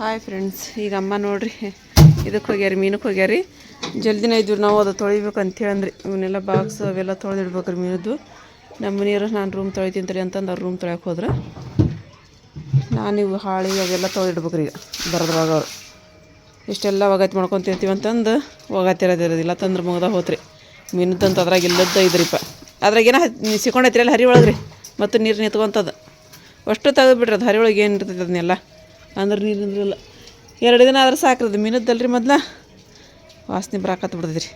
Hi friends ಈಗ ಅಮ್ಮ ನೋಡ್ರಿ. ಇದಕ್ಕೆ ಹೋಗ್ಯಾರಿ, ಮೀನಕ್ಕೆ ಹೋಗ್ಯಾರಿ. ಜಲ್ದಿನ ಇದ್ವಿ ನಾವು ಅದು ತೊಳಿಬೇಕು ಅಂತೇಳಿ ಅಂದ್ರಿ ಇವನ್ನೆಲ್ಲ ಬಾಕ್ಸ್ ಅವೆಲ್ಲ ತೊಳೆದಿಡ್ಬೇಕ್ರಿ ಮೀನದ್ದು. ನಮ್ಮ ಮನೆಯವ್ರು, ನಾನು ರೂಮ್ ತೊಳಿತೀನಿ ಅಂತಂದು ಅವ್ರು ರೂಮ್ ತೊಳ್ಯಾಕೆ ಹೋದ್ರೆ. ನಾನು ಇವು ಹಾಳಿ ಅವೆಲ್ಲ ತೊಳೆದಿಡ್ಬೇಕ್ರಿ ಈಗ, ಬರೋದ್ರಾಗ ಅವ್ರು. ಇಷ್ಟೆಲ್ಲ ಒಗಾತಿ ಮಾಡ್ಕೊತಿರ್ತೀವಿ ಅಂತಂದು ಒಗಾತಿರೋದಿರೋದಿಲ್ಲ ತಂದ್ರೆ ಮುಗ್ದ ಹೋತ್ರಿ. ಮೀನದಂತ ಅದ್ರಾಗ ಇಲ್ಲದ ಇದ್ರಿಪ್ಪ. ಅದ್ರಾಗ ಏನೋ ಸಿಕ್ಕೊಂಡೈತ್ರಿ ಅಲ್ಲಿ ಹರಿ ಒಳಗ್ರಿ. ಮತ್ತು ನೀರು ನಿಂತ್ಕೊಂತದ. ಅಷ್ಟು ತೆಗೆದ್ಬಿಟ್ರಿ ಅದು ಹರಿ ಒಳಗೆ ಏನು ಇರ್ತೈತೆ ಅದನ್ನೆಲ್ಲ. ಅಂದ್ರೆ ನೀರು ನಿಂದ್ರಲ್ಲ. ಎರಡು ದಿನ ಆದ್ರೆ ಸಾಕ್ರದು ರೀ ಮೊದ್ಲ. ವಾಸನೆ ಬರಾಕತ್ ಬಿಡ್ತದ್ರಿ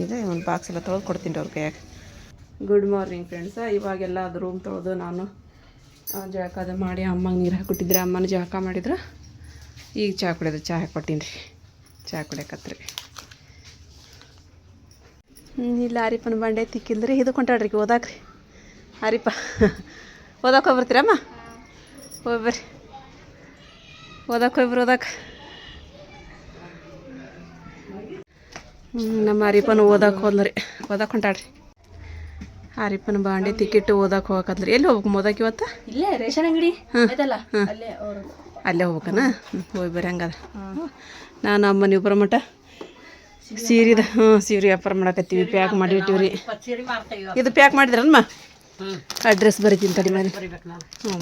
ಈಗ ಒಂದು ಬಾಕ್ಸ್ ಎಲ್ಲ ತೊಳೆದು ಕೊಡ್ತೀನಿ ರೀ ಅವ್ರ ಕೈಯಾಗ. ಗುಡ್ ಮಾರ್ನಿಂಗ್ ಫ್ರೆಂಡ್ಸ ಇವಾಗೆಲ್ಲ ಅದು ರೂಮ್ ತೊಳೆದು ನಾನು ಜಳಕ ಅದು ಮಾಡಿ ಅಮ್ಮಂಗೆ ನೀರು ಹಾಕಿಬಿಟ್ಟಿದ್ರೆ ಅಮ್ಮನ ಜಳಕ ಮಾಡಿದ್ರೆ ಈಗ ಚಹಾ ಕುಡಿಯೋದು ಚಹಾ ಹಾಕ್ಕೊಟ್ಟೀನಿ ರೀ ಚಹಾ ಕುಡಿಯಕತ್ರಿ ಇಲ್ಲ ಅರಿಪನ ಬಂಡೆ ತಿಕ್ಕಿಲ್ರಿ, ಇದು ಕೊಂಟಾಡ್ರಿ ಓದಾಕ್ರಿ ಅರಿಪ ಓದಕ್ಕೆ ಹೋಗ್ಬರ್ತೀರಮ್ಮ? ಹೋಗಿ ಬರ್ರಿ ಓದಕ್ಕೆ ಹೋಗ್ಬರ್ರಿ ಓದಕ್ಕೆ ನಮ್ಮ ಆರಿಪನ ಓದಕ್ಕೆ ಹೋದ್ರಿ ಓದಕ್ಕೆ ಹೊಂಟಾಡ್ರಿ ಆರಿಪನ ಬಾಂಡೆ ತಿಕ್ಕಿಟ್ಟು ಓದಕ್ಕೆ ಹೋಗಕಂದ್ರಿ ಎಲ್ಲಿ ಹೋಗ್ಬೇಕು ಓದಕ್ಕೆ ಇವತ್ತು? ಇಲ್ಲೇ ರೇಷನ್ ಅಂಗಡಿ. ಹ್ಞೂ ಅಲ್ಲೇ ಹೋಗ್ಬೇಕನ? ಹೋಗಿ ಬರ್ರಿ ಹಂಗಾದ್ರೆ. ನಾನು ಅಮ್ಮನ ಇಬ್ಬರ ಮಠ. ಸೀರಿದ ಹ್ಞೂ ಸೀರೆ ವ್ಯಾಪಾರ ಮಾಡಕತ್ತೀವಿ. ಪ್ಯಾಕ್ ಮಾಡಿ ಇಟ್ಟಿವ್ರಿ. ಇದು ಪ್ಯಾಕ್ ಮಾಡಿದ್ರಮ್ಮ ಅಡ್ರೆಸ್ ಬರೀತೀನಿ ತಡಿ ಮನೆ. ಹ್ಞೂ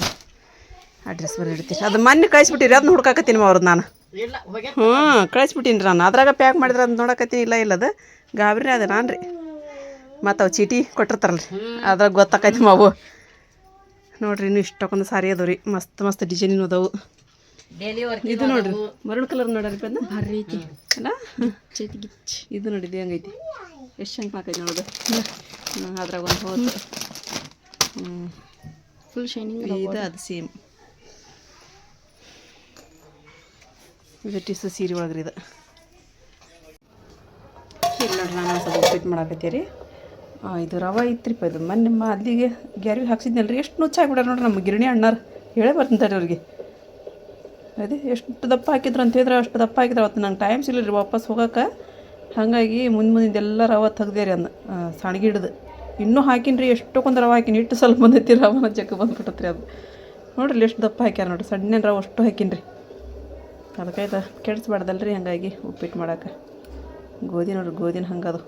ಅಡ್ರೆಸ್ ಬರೀಡ್ತೀನಿ ಅದು ಮೊನ್ನೆ ಕಳಿಸ್ಬಿಟ್ಟಿರಿ ಅದನ್ನ ಹುಡ್ಕಾಕತ್ತೀನಿ ಅವ್ರದ್ದು ನಾನು ಇಲ್ಲ ಹೋಗ್ಯ ಹ್ಞೂ ಕಳಿಸ್ಬಿಟ್ಟೀನಿ ರೀ ನಾನು ಅದ್ರಾಗ ಪ್ಯಾಕ್ ಮಾಡಿದ್ರೆ ಅದು ನೋಡಕತ್ತೀನಿ ಇಲ್ಲ ಇಲ್ಲ ಅದು ಗಾಬರಿ ಅದ ನಾನು ರೀ ಮತ್ತು ಅವು ಚೀಟಿ ಕೊಟ್ಟಿರ್ತಾರಲ್ಲ ರೀ ಅದ್ರಾಗ ಗೊತ್ತಾಕೈತಿ ಮಾವು ನೋಡ್ರಿ ಇನ್ನು ಇಷ್ಟಕ್ಕೊಂದು ಸಾರಿ ಅದಾವ ರೀ ಮಸ್ತ್ ಮಸ್ತ್ ಡಿಸೈನಿನ ಅದಾವು ಡೈಲಿ ವರ್ಕ್ ಇದು ನೋಡ್ರಿ ಮರಳು ಕಲರ್ ನೋಡ್ರಿ ಅದನ್ನ ಭಾರಿ ಐತಿ ಅಲ್ಲ ಚೇತಿಗಿಚ್ಚ ಇದು ನೋಡಿದ್ದು ಹೆಂಗೈತಿ ಎಷ್ಟು ಶಂಕ್ ಹಾಕೈತಿ ನೋಡೋದು ಹ್ಞೂ ಅದ್ರಾಗ ಒಂದು ಹೋತು ಹ್ಞೂ ಫುಲ್ ಶೈನಿಂಗ್ ಇದು ಅದು ಸೇಮ್ ಇದು ಟಿಸು ಸೀರೆ ಒಳಗ್ರಿ ಇದು. ಇಲ್ಲಿ ನೋಡ್ರಿ ನಾನು ಸ್ವಲ್ಪ ಉಪ್ಪಿಟ್ಟು ಮಾಡಾಕತ್ತೀರಿ. ಇದು ರವೆ ಐತ್ರಿಪ್ಪ ಇದು. ಮೊನ್ನೆ ನಿಮ್ಮ ಅಲ್ಲಿಗೆ ಗ್ಯಾರಿಗೆ ಹಾಕ್ಸಿದ್ನಲ್ರಿ. ಎಷ್ಟು ನುಚ್ಚಾಗ್ಬಿಟ್ಟಾರ ನೋಡ್ರಿ ನಮ್ಮ ಗಿರಣಿ ಅಣ್ಣಾರು. ಹೇಳೇ ಬರ್ತಾರೆ ಅವ್ರಿಗೆ. ಅದೇ, ಎಷ್ಟು ದಪ್ಪ ಹಾಕಿದ್ರು ಅಂತ ಹೇಳಿದ್ರೆ ಅಷ್ಟು ದಪ್ಪ ಹಾಕಿದ್ರೆ. ಅವತ್ತು ನಂಗೆ ಟೈಮ್ ಸಿಗಲಿಲ್ಲ ರೀ ವಾಪಸ್ ಹೋಗೋಕೆ. ಹಾಗಾಗಿ ಮುಂದೆ ಮುಂದಿಂದೆಲ್ಲ ರವೆ ತೆಗ್ದೆ ರೀ ಅಂದ ಸಣಗಿ ಹಿಡ್ದು. ಇನ್ನೂ ಹಾಕಿನ್ರಿ, ಎಷ್ಟೊಂದು ರವೆ ಹಾಕಿನಿ. ಇಟ್ಟು ಸ್ವಲ್ಪ ಬಂದೈತಿ ರವನ ಜಗ್ಗ ಬಂದ್ಬಿಟ್ಟತ್ರಿ ಅದು. ನೋಡ್ರಿ ಎಷ್ಟು ದಪ್ಪ ಹಾಕ್ಯಾರ ನೋಡ್ರಿ. ಸಣ್ಣ ರವೆ ಅಷ್ಟು ಹಾಕಿನ್ರಿ. ಅದಕ್ಕೆ ಇದು ಕೆಡಿಸ್ಬಾರ್ದಲ್ರಿ, ಹಂಗಾಗಿ ಉಪ್ಪಿಟ್ಟು ಮಾಡೋಕೆ. ಗೋಧಿ ನೋಡ್ರಿ ಗೋಧಿನ ಹಂಗದು.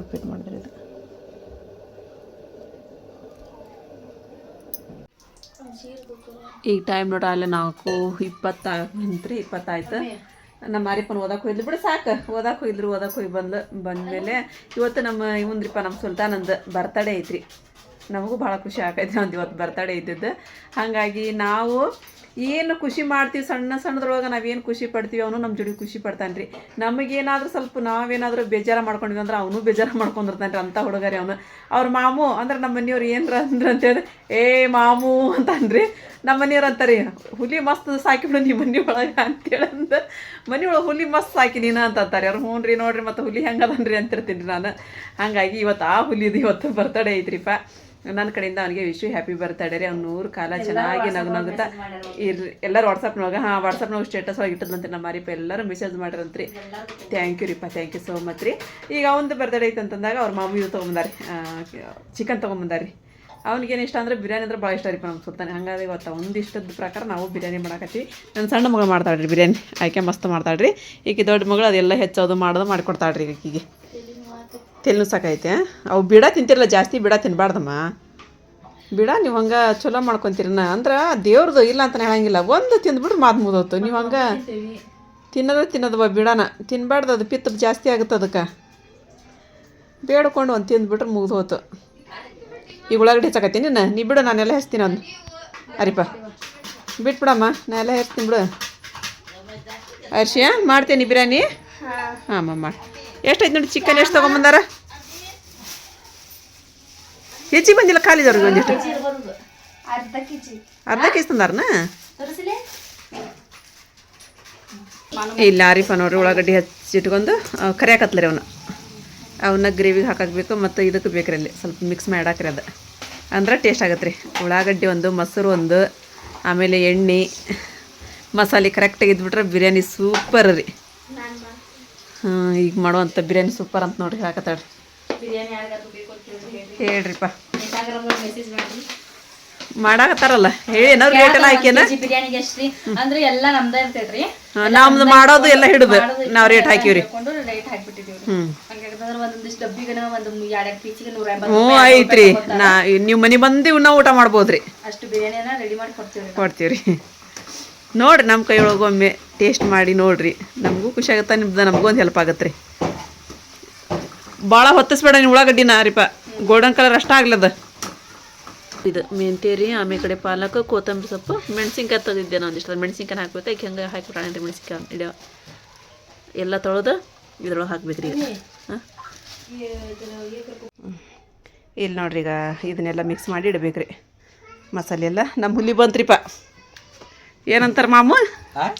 ಉಪ್ಪಿಟ್ಟು ಮಾಡಿದ್ರಿ ಇದು. ಈಗ ಟೈಮ್ ನೋಡ್ರಿ, ಅಲ್ಲೇ ನಾಲ್ಕು ಇಪ್ಪತ್ತ ಬಂತ್ರಿ ಇಪ್ಪತ್ತಾಯ್ತು. ನಮ್ಮ ಮಾರಿಪ್ಪನ ಓದಕ್ಕೆ ಹೋಯ್ದು ಬಿಡು, ಸಾಕು. ಓದಕ್ಕೆ ಹೋಯ್ದ್ರು ಓದಕ್ಕೆ ಹೋಗಿ ಬಂದು ಬಂದಮೇಲೆ ಇವತ್ತು ನಮ್ಮ ಇವಂದ್ರಿಪ್ಪ ನಮ್ಮ ಸುಲ್ತಾನಂದು ಬರ್ತಡೇ ಐತ್ರಿ. ನಮಗೂ ಭಾಳ ಖುಷಿ ಆಕೈತಿ ಒಂದು ಇವತ್ತು ಬರ್ತಡೇ ಇದ್ದಿದ್ದು ಹಾಗಾಗಿ ನಾವು ಏನು ಖುಷಿ ಮಾಡ್ತೀವಿ, ಸಣ್ಣ ಸಣ್ಣದ್ರೊಳಗೆ ನಾವೇನು ಖುಷಿ ಪಡ್ತೀವಿ, ಅವನು ನಮ್ಮ ಜೋಡಿ ಖುಷಿ ಪಡ್ತಾನೆ ರೀ ನಮಗೇನಾದ್ರೂ ಸ್ವಲ್ಪ ನಾವೇನಾದ್ರೂ ಬೇಜಾರು ಮಾಡ್ಕೊಂಡಿವಿ ಅಂದ್ರೆ ಅವನು ಬೇಜಾರು ಮಾಡ್ಕೊಂಡಿರ್ತಾನೆ ರೀ ಅಂಥ ಹುಡುಗರಿ ಅವನು. ಅವ್ರ ಮಾಮು, ಅಂದ್ರೆ ನಮ್ಮ ಮನೆಯವ್ರು ಏನರ ಅಂದ್ರೆ ಅಂತೇಳಿ ಏ ಮಾಮು ಅಂತನ್ರಿ. ನಮ್ಮ ಮನೆಯವ್ರು ಅಂತಾರೆ, ಹುಲಿ ಮಸ್ತ್ ಸಾಕಿಬಿಡು ನಿಮ್ಮ ಮನೆ ಒಳಗೆ ಅಂತೇಳಿ ಅಂದ್ರೆ ಮನೆ ಒಳಗೆ ಹುಲಿ ಮಸ್ತ್ ಸಾಕಿ ನೀನು ಅಂತ ಅಂತಾರೆ. ಅವ್ರು, ಹ್ಞೂ ರೀ ನೋಡ್ರಿ, ಮತ್ತೆ ಹುಲಿ ಹೆಂಗದನ್ರಿ ಅಂತಿರ್ತೀನಿ ನಾನು. ಹಾಗಾಗಿ ಇವತ್ತು ಆ ಹುಲಿದು ಇವತ್ತು ಬರ್ತಡೇ ಐತ್ರಿಪ್ಪ. ನನ್ನ ಕಡೆಯಿಂದ ಅವನಿಗೆ ವಿಶ್ವ ಹ್ಯಾಪಿ ಬರ್ತಾಡೆ ರೀ. ಅವ್ನು ನೂರು ಕಾಲ ಚೆನ್ನಾಗಿ ನಗು ನಗುತ್ತಾ ಇರ್ರಿ ಎಲ್ಲರೂ ವಾಟ್ಸಪ್ನೊಳಗೆ ಹಾಂ ವಾಟ್ಸಪ್ನಾಗ ಸ್ಟೇಟಸ್ ಒಳಗೆ ಇಟ್ಟದಂತೆ ನಮ್ಮ ಮಾರಿಪ್ಪ ಎಲ್ಲರೂ ಮೆಸೇಜ್ ಮಾಡಿರಂತ್ರಿ. ಥ್ಯಾಂಕ್ ಯು ರೀಪ್ಪ ಥ್ಯಾಂಕ್ ಯು ಸೋ ಮಚ್ ರೀ. ಈಗ ಅವಂದು ಬರ್ತಡೇ ಐತೆ ಅಂತಂದಾಗ ಅವ್ರ ಮಾಮಿ ಇದು ತೊಗೊಂಬಂದಾರಿ. ಚಿಕನ್ ತೊಗೊಂಬಂದಾರಿ. ಅವ್ನಿಗೇನು ಇಷ್ಟ ಅಂದ್ರೆ ಬಿರಿಯಾನಿ ಅಂದ್ರೆ ಭಾಳ ಇಷ್ಟ ರೀ ನಮ್ಮ ಸುತ್ತಾನೆ ಹಂಗಾಗಿ ಇವತ್ತು ಒಂದಿಷ್ಟದ ಪ್ರಕಾರ ನಾವು ಬಿರಿಯಾನಿ ಮಾಡಾಕತ್ತೀವಿ. ನನ್ನ ಸಣ್ಣ ಮಗಳು ಮಾಡ್ತಾಳ್ರಿ ಬಿರಿಯಾನಿ. ಆಯ್ಕೆ ಮಸ್ತ್ ಮಾಡ್ತಾಳ್ರಿ. ಈಕೆ ದೊಡ್ಡ ಮಗಳು ಅದೆಲ್ಲ ಹೆಚ್ಚೋದು ಮಾಡೋದು ಮಾಡಿಕೊಡ್ತಾಳ್ರಿ ಈಕಿಗೆ. ತೆಲ್ನು ಸಾಕೈತೆ. ಅವು ಬಿಡ ತಿಂತಿರಲ್ಲ ಜಾಸ್ತಿ ಬಿಡ ತಿನ್ಬಾರ್ದಮ್ಮ. ಬಿಡ ನೀವು ಹಂಗೆ ಚಲೋ ಮಾಡ್ಕೊತೀರನ ಅಂದ್ರೆ ದೇವ್ರದ್ದು ಇಲ್ಲ ಅಂತ ಹೇಳಂಗಿಲ್ಲ. ಒಂದು ತಿಂದ್ಬಿಟ್ರೆ ಮಾತು ಮುದೋತು ನೀವು ಹಂಗೆ ತಿನ್ನೋದ್ರೆ ತಿನ್ನೋದು ಬಿಡನ. ತಿನ್ಬಾರ್ದು ಅದು ಪಿತ್ತ ಜಾಸ್ತಿ ಆಗುತ್ತೆ ಅದಕ್ಕೆ. ಬೇಡ್ಕೊಂಡು ಒಂದು ತಿಂದ್ಬಿಟ್ರೆ ಮುಗ್ದು ಹೋತು ಈಗ ಉಳ್ಳಾಗಡ್ಡಿ ಹೆಚ್ಚಾಕತ್ತೀನಿ ನಿನ್ನ ನೀ ಬಿಡು ನಾನೆಲ್ಲ ಹೆಚ್ತೀನಿ ಒಂದು. ಅರಿಪ. ಬಿಟ್ಬಿಡಮ್ಮ ನಾನು ಎಲ್ಲ ಹೆಚ್ತೀನಿ ಬಿಡು. ಅರ್ಶಿಯ ಮಾಡ್ತೀನಿ ಬಿರಿಯಾನಿ? ಹಾಂ ಅಮ್ಮ ಮಾಡಿ ಎಷ್ಟೈತೆ ನೋಡಿ ಚಿಕನ್ ಎಷ್ಟು ತೊಗೊಂಬಂದಾರ? ಹೆಚ್ಚಿಗೆ ಬಂದಿಲ್ಲ ಖಾಲಿದವ್ರಿಗೆ ಒಂದಿಷ್ಟು ಅರ್ಧ ಕೆಜಿ. ತಂದಾರನ? ಇಲ್ಲ ಆರಿಫ ನೋಡ್ರಿ ಉಳ್ಳಾಗಡ್ಡಿ ಹಚ್ಚಿಟ್ಕೊಂಡು ಕರಿಯಾಕತ್ಲರಿ ಅವನು. ಅವನ್ನ ಗ್ರೇವಿಗೆ ಹಾಕಬೇಕು ಮತ್ತು ಇದಕ್ಕೆ ಬೇಕ್ರಿ ಅಲ್ಲಿ. ಸ್ವಲ್ಪ ಮಿಕ್ಸ್ ಮಾಡಾಕ್ರಿ ಅದು. ಅಂದ್ರೆ ಟೇಸ್ಟ್ ಆಗತ್ತೆ ರೀ ಉಳ್ಳಾಗಡ್ಡಿ ಒಂದು ಮೊಸರು ಒಂದು ಆಮೇಲೆ ಎಣ್ಣೆ ಮಸಾಲೆ ಕರೆಕ್ಟಾಗಿ ಇದ್ಬಿಟ್ರೆ ಬಿರಿಯಾನಿ ಸೂಪರ್ ರೀ. ಈಗ ಮಾಡುವಂಥ ಬಿರಿಯಾನಿ ಸೂಪರ್ ಅಂತ ನೋಡ್ರಿ ಹಾಕತ್ತಾಳ್ರಿ. ಹೇಳ್ರಿಪ್ಪ. ಮಾಡಾಕತ್ತಾರಲ್ಲ ಹೇಳಿ ಏನಾದ್ರು ರೇಟ್ ಎಲ್ಲ ಹಾಕಿ ಕೆಜಿ ಬಿರಿಯಾನಿಗೆ ಎಷ್ಟ್ರಿ ಅಂದ್ರೆ ಎಲ್ಲ ನಮ್ದ ಇರ್ತೈತ್ರಿ. ನಮ್ದು ಮಾಡೋದು ಎಲ್ಲ ಹಿಡಿದು. ನಾವು ರೇಟ್ ಹಾಕಿವ್ರಿ ರೇಟ್ ಎಂಬತ್ತು ಹ್ಞೂ ಐತ್ರಿ ನಾ ನೀವು ಮನೆ ಬಂದು ನಾವು ಊಟ ಮಾಡ್ಬೋದ್ರಿ. ಅಷ್ಟು ಬಿರಿಯಾನಿ ರೆಡಿ ಮಾಡಿ ಕೊಡ್ತೀವ್ರಿ ಕೊಡ್ತೀವ್ರಿ. ನೋಡ್ರಿ ನಮ್ಮ ಕೈಯೊಳಗೆ ಒಮ್ಮೆ ಟೇಸ್ಟ್ ಮಾಡಿ ನೋಡ್ರಿ. ನಮಗೂ ಖುಷಿ ಆಗುತ್ತೆ ನಿಮ್ದು ನಮಗೂ ಒಂದು ಹೆಲ್ಪ್ ಆಗತ್ತೆ ರೀ. ಭಾಳ ಹೊತ್ತಿಸ್ಬೇಡ ನೀವು ಉಳ್ಳಾಗಡ್ಡಿನ ರೀಪ. ಗೋಲ್ಡನ್ ಕಲರ್ ಅಷ್ಟ ಆಗ್ಲದ. ಇದು ಮೆಂತ್ಯ ರೀ ಆಮೇಲೆ ಕಡೆ ಪಾಲಕ್ ಕೊತ್ತಂಬರಿ ಸೊಪ್ಪು ಮೆಣಸಿನ್ಕಾಯಿ ತೆಗೆದಿದ್ದೆ ನಾನು ಒಂದಿಷ್ಟು ಮೆಣಸಿನ್ಕಾಯಿ ಹಾಕ್ಬೇಕು ಈಗ ಹೆಂಗೆ ಹಾಕ್ಬಿಟ್ಟಾಣ ಮೆಣಸಿನ್ಕಾಯಿ ಇಡ ಎಲ್ಲ ತೊಳೆದು ಇದ್ರೊಳಗೆ ಹಾಕ್ಬೇಕು ರೀ ಹಾಂ? ಇಲ್ಲಿ ನೋಡ್ರಿ ಈಗ ಇದನ್ನೆಲ್ಲ ಮಿಕ್ಸ್ ಮಾಡಿ ಇಡ್ಬೇಕ್ರಿ. ಮಸಾಲೆ ಎಲ್ಲ ನಮ್ಮ ಹುಲಿ ಬಂತ್ರಿಪ್ಪ ಏನಂತಾರ ಮಾಮು?